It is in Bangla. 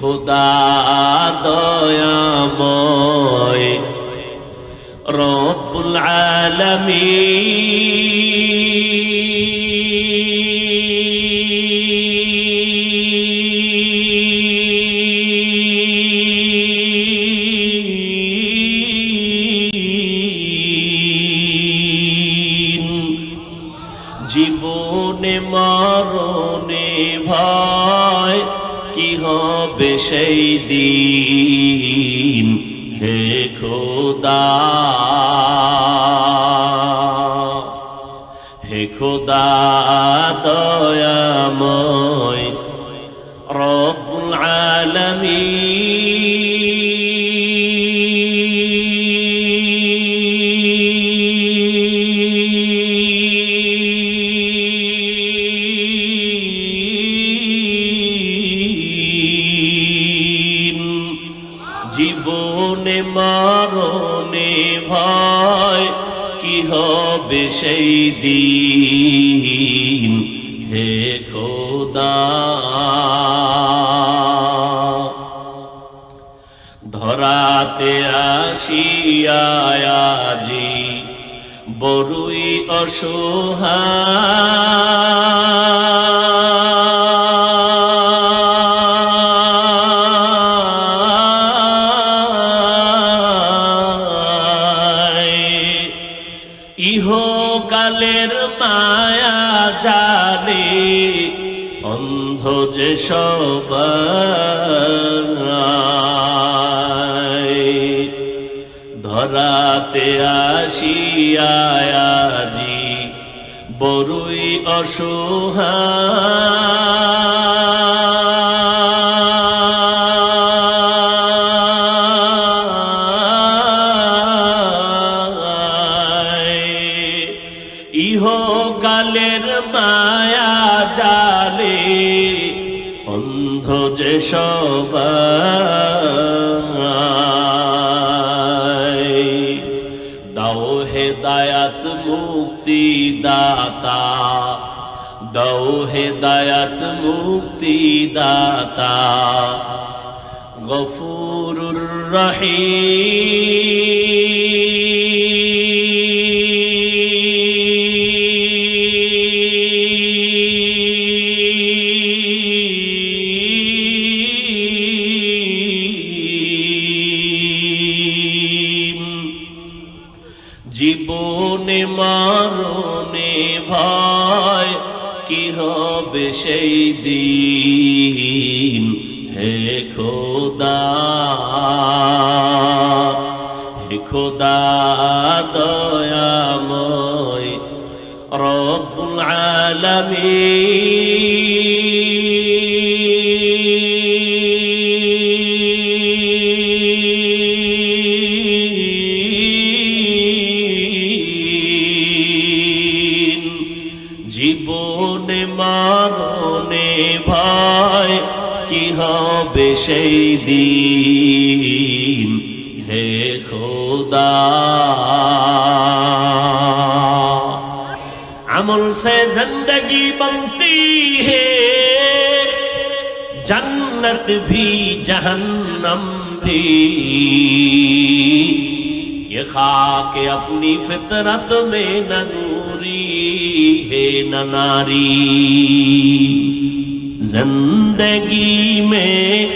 খোদা দয়াময় রব্বুল আলামিন। জীবনে মরণে ভয় কি হবে সেই দিন? হে খোদা। হে খোদা দয়াময়। রব্বুল আলামিন। জীবনে মরণে ভয় কি হবে সেই দিন? হে খোদা। ধরাতে আসিয়াজি বড়ুই অসহায় ইহকালের মায়া জানে অন্ধ যে ধরাতে আসিয়াজি বড়ুই অসহায়। ইহকালের মায়া জালে, অন্ধ যে সবাই। দাও হে দায়াত মুক্তি দাতা দাও হে দায়াত মুক্তি দাতা গফুরুর রহিম। জীবনে মারণে ভয় কি হবে সেই দিন? হে খোদা হে খোদা রব্বুল আলামিন। জীবনে মারণে ভয় কি হবে সেই দিন? হে খোদা। अमल से ज़िंदगी बनती है। जन्नत भी जहन्नम भी। ये खाक अपनी फितरत में न नूरी है, न नारी। ज़िंदगी में